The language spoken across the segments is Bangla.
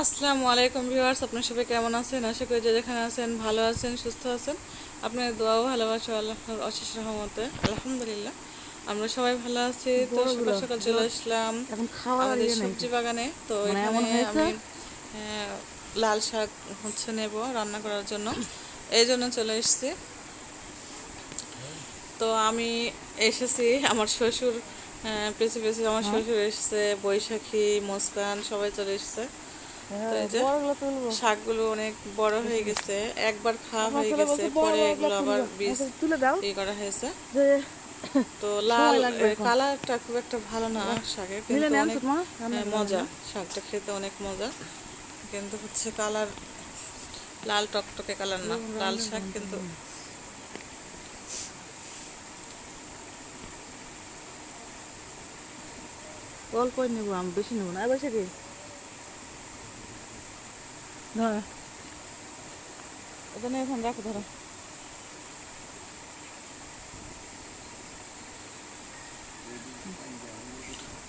আসসালামু আলাইকুম ভিউয়ার্স আপনার সবাই কেমন আছেন? আশা করি যে যেখানে আছেন ভালো আছেন সুস্থ আছেন। আপনার দোয়াও ভালোবাসা আল্লাহর অশেষ রহমতে। আলহামদুলিল্লাহ আমরা সবাই ভালো আছি। তো সকাল সকাল চলে আসলাম আমাদের সবজি বাগানে। তো মানে এখানে আমি লাল শাক হচ্ছে নেব রান্না করার জন্য। এই জন্য চলে এসেছি। তো আমি এসেছি আমার শ্বশুর আহ, পেছে পেছে আমার হ্যাঁ। শ্বশুর এসেছে বৈশাখী মুস্কান সবাই চলে এসেছে। তো এই যে শাকগুলো অনেক বড় হয়ে গেছে একবার খাওয়া হয়ে গেছে পরে এগুলো আবার বীজ আচ্ছা, তুলে দাও। ই করা হয়েছে। তো লাল কালারটা খুব একটা ভালো না শাকের কিন্তু অনেক হ্যাঁ, মজা শাকটা খেতে অনেক মজা। কিন্তু হচ্ছে কালার লাল টকটকে কালার না লাল শাক কিন্তু অল্পই নেব আমি? বেশি নেব না? এবার কি? ধরো। ওখানে এখন রাখো ধরো।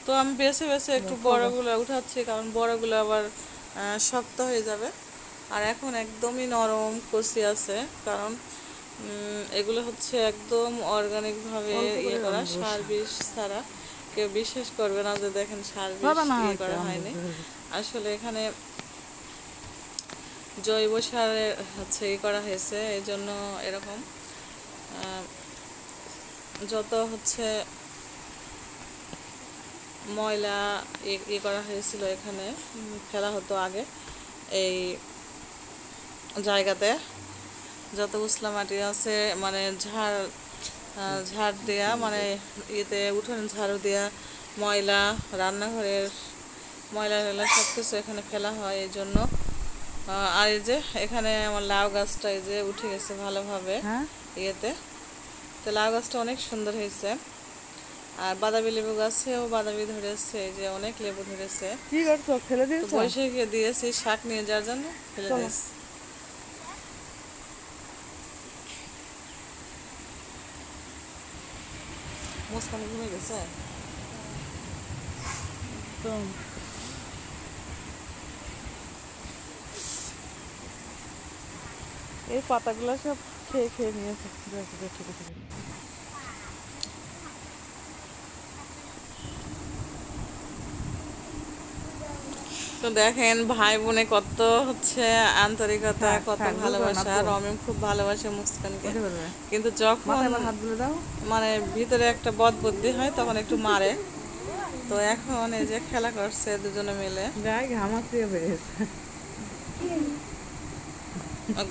তো আমি বেছে বেছে একটু বড়গুলো উঠাচ্ছি কারণ বড়গুলো আবার শক্ত হয়ে যাবে। আর এখন একদমই নরম কষি আছে কারণ এগুলো হচ্ছে একদম অর্গানিক ভাবে ইয়ে করা সার বিষ ছাড়া। কেউ বিশ্বাস করবে না যে দেখেন সার বিষ ইয়ে করা হয়নি। আসলে এখানে জৈব সারের হচ্ছে করা হয়েছে এই জন্য এরকম যত হচ্ছে ময়লা ই- করা হয়েছিল এখানে ফেলা হতো আগে, এই জায়গাতে। যত উসলা মাটি আছে মানে ঝাড় ঝাড় দেয়া মানে ইয়েতে উঠোনে ঝাড়ু দেয়া, ময়লা, রান্নাঘরের ময়লা টয়লা সব কিছু এখানে ফেলা হয় এই জন্য আর এই যে এখানে আমার লাউ গাছটা এই যে উঠে গেছে ভালোভাবে হ্যাঁ? ইয়েতে। তো লাউ গাছটা অনেক সুন্দর হয়েছে। আর বাদামি লেবু গাছেও বাদামি ধরেছে এই যে অনেক লেবু ধরেছে। কি করছ? ফেলে দিয়েছ? বৈশাখী দিয়েছি শাক নিয়ে যাওয়ার জন্য ফেলে দিয়েছি। মুসকান ঘুমে গেছে? তো এই পাতাগুলো সব খেয়ে খেয়ে নিয়েছে। দেখো, দেখো, দেখো, দেখো। তো দেখেন ভাই বোনে কত হচ্ছে আন্তরিকতা হ্যাঁ, কত হ্যাঁ, ভালোবাসা। রমিম খুব ভালোবাসে মুস্কানকে? কিন্তু যখন হাত তুলে দাও। মানে ভিতরে একটা বদ বুদ্ধি হয় তখন একটু মারে। তো এখন এই যে খেলা করছে দুজনে মিলে। গায়ে ঘামাচিয়ে বেরিয়েছে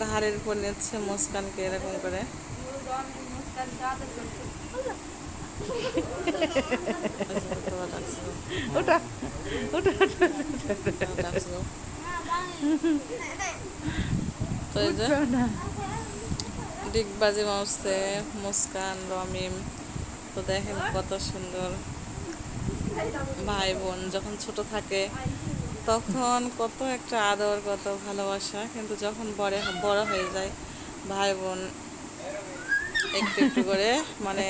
ঘাড়ের উপর নিচ্ছে মুস্কানকে এরকম করে ওটা ওটা। তো এই যে না ডিগবাজি মারছে মুস্কান রমিম তো দেখেন কত সুন্দর ভাই বোন যখন ছোট থাকে তখন কত একটা আদর কত ভালোবাসা। কিন্তু যখন বড় বড় হয়ে যায় ভাই বোন একটু একটু করে মানে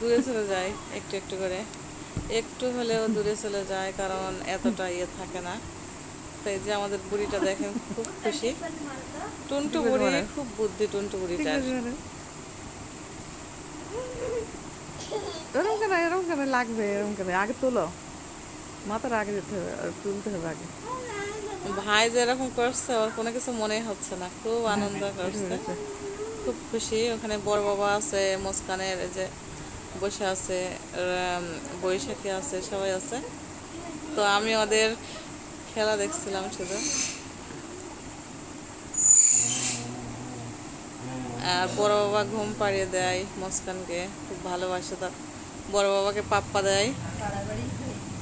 দূরে চলে যায় একটু একটু করে। একটু হলেও দূরে চলে যায় কারণ এতটা ইয়ে থাকে না। তাই যে আমাদের বুড়িটা দেখেন খুব খুশি। টুনটু বুড়ি খুব বুদ্ধি টুনটু বুড়িটার এরকম কেন এরকম কেন লাগবে এরকম কেন? আগে তোলো। মাথার আগে যেতে হবে তুলতে হবে আগে। ভাই করছে ওর কোনো কিছু মনেই হচ্ছে না। খুব আনন্দ করছে। খুব খুশি। ওখানে বড় বাবা আছে মুস্কানের যে বসে আছে বৈশাখী আছে সবাই আছে। তো আমি ওদের খেলা দেখছিলাম শুধু। আর বড় বাবা ঘুম পাড়িয়ে দেয় মুস্কানকে। খুব ভালোবাসে তার। বড় বাবাকে পাপ্পা দেয়।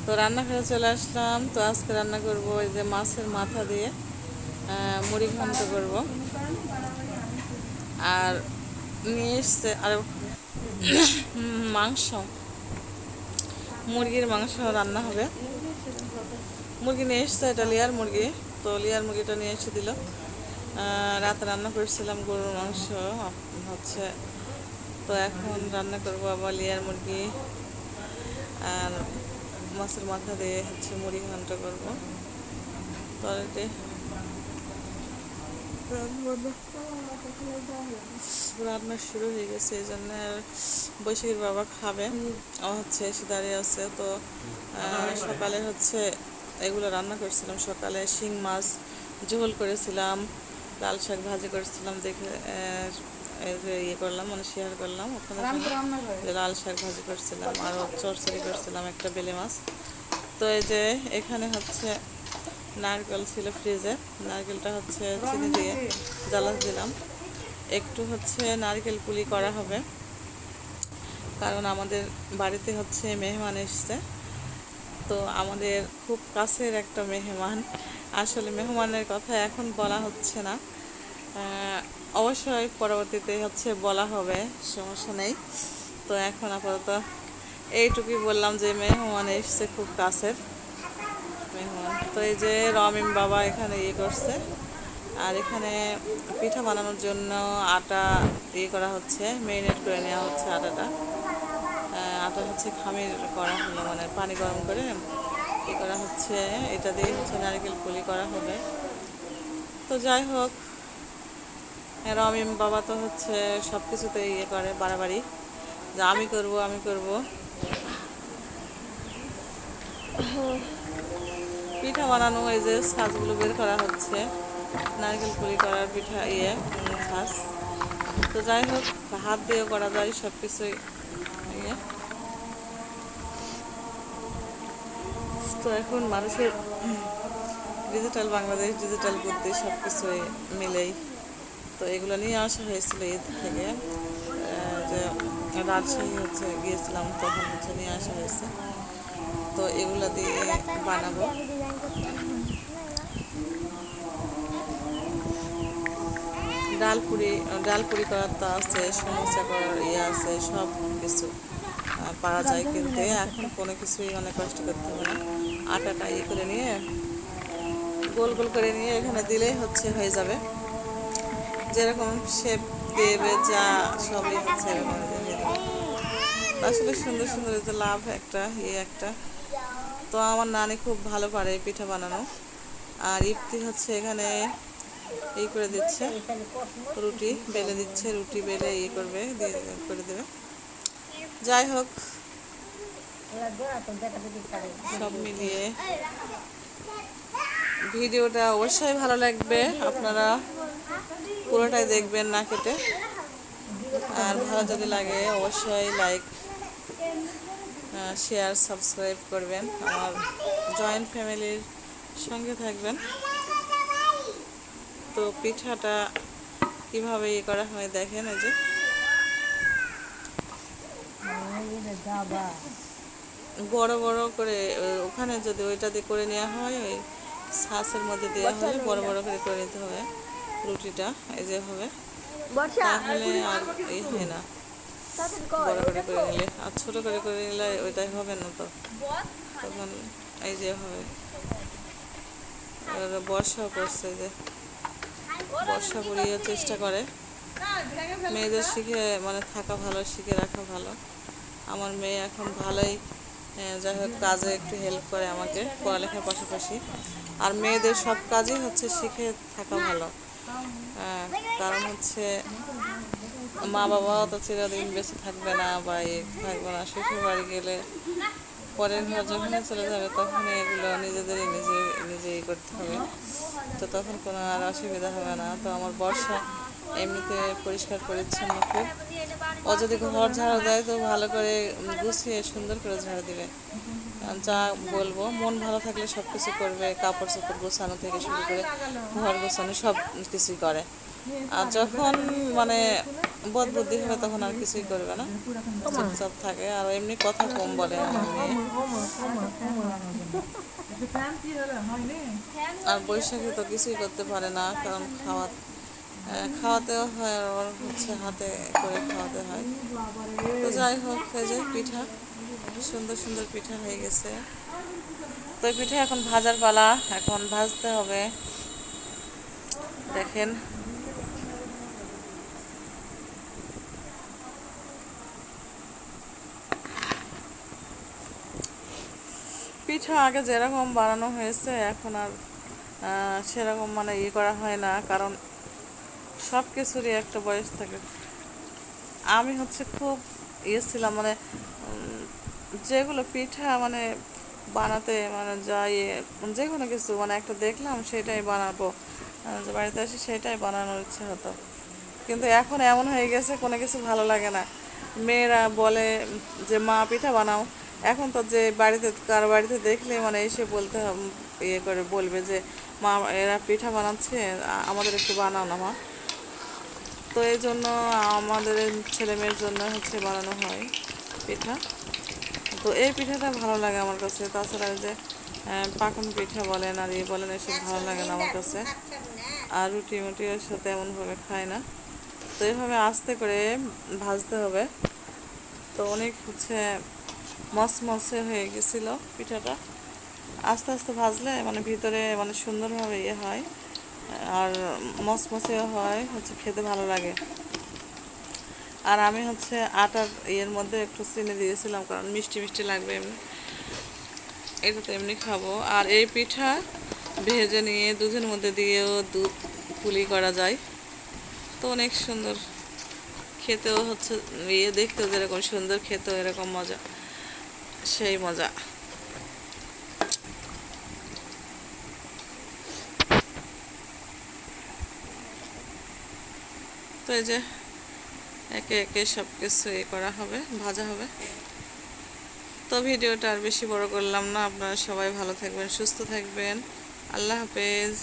তো রান্না করে চলে আসলাম। তো আজকে রান্না করব ওই যে মাছের মাথা দিয়ে মুড়ি ঘন্ট করব। আর নিয়ে এসছে আর মাংস। মুরগির মাংস রান্না হবে। মুরগি নিয়ে এসছে এটা লিয়ার মুরগি। তো লিয়ার মুরগিটা নিয়ে এসে দিল। রাতে রান্না করেছিলাম গরুর মাংস, হচ্ছে তো এখন রান্না করব আবার লেয়ার মুরগি আর মাছের মাথা দিয়ে হচ্ছে মুড়ি ঘন্ট করব। রান্না শুরু হয়ে গেছে, এই জন্য আর বৈশাখীর বাবা খাবে। হচ্ছে এসে দাঁড়িয়ে আছে, তো সকালে হচ্ছে এগুলো রান্না করেছিলাম। সকালে শিং মাছ ঝোল করেছিলাম, লাল শাক ভাজি করেছিলাম, দেখে এই যে ইয়ে করলাম মানে শেয়ার করলাম। ওখানে রান্না করে যে লাল শাক ভাজি করছিলাম আর চরচড়ি করছিলাম একটা বেলে মাছ। তো এই যে এখানে হচ্ছে নারকেল ছিল ফ্রিজে। নারকেলটা হচ্ছে চিনি দিয়ে দিলাম। একটু হচ্ছে নারকেল পুলি করা হবে। কারণ আমাদের বাড়িতে হচ্ছে মেহমান এসছে। তো আমাদের খুব কাছের একটা মেহমান। আসলে মেহমানের কথা এখন বলা হচ্ছে না। অবশ্যই পরবর্তীতে হচ্ছে বলা হবে, সমস্যা নেই। তো এখন আপাতত এইটুকুই বললাম যে মেহমান এসছে খুব কাছের। মেহমান, তো এই যে রমিম বাবা এখানে ইয়ে করছে। আর এখানে পিঠা বানানোর জন্য আটা ইয়ে করা হচ্ছে মেরিনেট করে নেওয়া হচ্ছে আটাটা। আটা হচ্ছে খামির করা হলো মানে পানি গরম করে। ই করা হচ্ছে, এটা দিয়ে হচ্ছে নারকেল পুলি করা হবে। তো যাই হোক রমিম বাবা তো হচ্ছে সব কিছুতে ইয়ে করে, বাড়াবাড়ি। যে আমি করব আমি করব। পিঠা বানানো এই যে ছাঁচগুলো বের করা হচ্ছে। নারকেল পুলি করার পিঠা ইয়ে ছাঁচ তো যাই হোক, হাত দিয়েও করা যায় সব কিছুই ইয়ে। তো এখন মানুষের ডিজিটাল বাংলাদেশ, ডিজিটাল বুদ্ধি সব কিছুই মিলেই। তো এগুলো নিয়ে আসা হয়েছিল ঈদ থেকে। যে রাজশাহী হচ্ছে, গিয়েছিলাম তখন হচ্ছে নিয়ে আসা হয়েছে। তো এগুলো দিয়ে বানাবো। ডাল পুরি ডাল পুরি করার তো আছে সমস্যা করার ইয়ে আছে, সব কিছু পাওয়া যায় কিন্তু। এখন কোনো কিছুই মানে কষ্ট করতে হবে না। আটাটা ইয়ে করে নিয়ে, গোল গোল করে নিয়ে এখানে দিলেই হচ্ছে, হয়ে যাবে। যেরকম শেপ দেবে, যা সবই হচ্ছে এরকম আসলে সুন্দর সুন্দর যে লাভ একটা ইয়ে একটা। তো আমার নানি খুব ভালো পারে পিঠা বানানো। আর ইফতি হচ্ছে এখানে এই করে দিচ্ছে, রুটি বেলে দিচ্ছে, রুটি বেলে ইয়ে করবে, দিয়ে করে দেবে। যাই হোক, সব মিলিয়ে ভিডিওটা অবশ্যই ভালো লাগবে। আপনারা পুরোটাই দেখবেন না কেটে আর ভালো যদি লাগে অবশ্যই লাইক শেয়ার সাবস্ক্রাইব করবেন। আমার জয়েন্ট ফ্যামিলির সঙ্গে থাকবেন। তো পিঠাটা কীভাবে ইয়ে করা হয় দেখেন এই যে। বড় বড় করে ওখানে যদি ওইটা দিয়ে করে নেওয়া হয়, ওই শ্বাসের মধ্যে দেওয়া হলে বড় বড় করে করে নিতে হবে। রুটিটা এই যে হবে। তাহলে আর এই হয় না। বড় করে করে নিলে আর ছোট করে করে নিলে ওইটাই হবে না তো। তখন এই যে হবে। বর্ষাও করছে যে। বর্ষা পড়িয়ে চেষ্টা করে। মেয়েদের শিখে মানে থাকা ভালো শিখে রাখা ভালো। আমার মেয়ে এখন ভালোই যাই হোক কাজে একটু হেল্প করে আমাকে পড়ালেখার পাশাপাশি। আর মেয়েদের সব কাজই হচ্ছে শিখে থাকা ভালো। কারণ হচ্ছে মা বাবাও তো চিরদিন বেঁচে থাকবে না বা থাকবে না। শ্বশুর বাড়ি গেলে পরের ঘর যখনই চলে যাবে তখন এগুলো নিজেদেরই নিজে, নিজেই করতে হবে। তো তখন কোনো আর অসুবিধা হবে না। তো আমার বর্ষা এমনিতে পরিষ্কার, পরিচ্ছন্ন খুব। ও যদি ঘর ঝাড়ু দেয়, তো ভালো করে গুছিয়ে সুন্দর করে ঝাড়ু দিবে। যা বলব, মন ভালো থাকলে সব কিছু করবে, কাপড় চোপড় গোছানো থেকে শুরু করে ঘর গোছানো সব কিছুই করে। আর যখন মানে বোধ বুদ্ধি হবে তখন আর কিছুই করবে না। চুপচাপ থাকে, আর এমনি কথা কম বলে আর বৈশাখী তো কিছুই করতে পারে না, কারণ খাওয়া খাওয়াতেও হয় আর হচ্ছে হাতে করে খাওয়াতে হয়। তো যাই হোক যে পিঠা। সুন্দর সুন্দর পিঠা হয়ে গেছে। তো পিঠা এখন ভাজার পালা, এখন ভাজতে হবে। দেখেন। পিঠা আগে যেরকম বানানো হয়েছে, এখন আর সেরকম মানে ই করা হয় না, কারণ সব কিছুরই একটা বয়স থাকে। আমি হচ্ছে খুব ইয়ে ছিলাম মানে যেগুলো পিঠা মানে বানাতে মানে যা ইয়ে যে কোনো কিছু মানে একটা দেখলাম সেটাই বানাবো। বাড়িতে এসে সেটাই বানানোর ইচ্ছে হতো। কিন্তু এখন এমন হয়ে গেছে, কোনো কিছু ভালো লাগে না। মেয়েরা বলে যে, মা, পিঠা বানাও। এখন তো যে বাড়িতে, কারও বাড়িতে দেখলে মানে এসে বলতে ইয়ে করে বলবে যে, মা, এরা পিঠা বানাচ্ছে আমাদের একটু বানাও না মা। তো এই জন্য আমাদের ছেলে মেয়ের জন্য হচ্ছে বানানো হয় পিঠা। তো এই পিঠাটা ভালো লাগে আমার কাছে। তাছাড়া যে পাকন পিঠা বলেন আর ইয়ে বলেন, এসব ভালো লাগে না আমার কাছে। আর রুটি মুটি সাথে এমনভাবে খায় না। তো এইভাবে আস্তে করে ভাজতে হবে। তো অনেক হচ্ছে মসমসে হয়ে গেছিল পিঠাটা। আস্তে আস্তে ভাজলে মানে ভিতরে মানে সুন্দরভাবে ইয়ে হয়। আর মসমসেও হয়, হচ্ছে খেতে ভালো লাগে। আর আমি হচ্ছে আটার ইয়ের মধ্যে একটু চিনি দিয়েছিলাম, কারণ মিষ্টি মিষ্টি লাগবে এমনি। এটা তো এমনি খাব। আর এই পিঠা ভেজে নিয়ে দুধের মধ্যে দিয়েও দুধ পুলি করা যায়। তো অনেক সুন্দর। খেতেও হচ্ছে ইয়ে দেখতেও যেরকম সুন্দর, খেতেও এরকম মজা, সেই মজা। তো এই যে একে একে সব কিছু এ করা হবে, ভাজা হবে। তো ভিডিওটা আর বেশি বড় করলাম না। আপনারা সবাই ভালো থাকবেন, সুস্থ থাকবেন। আল্লাহ হাফেজ।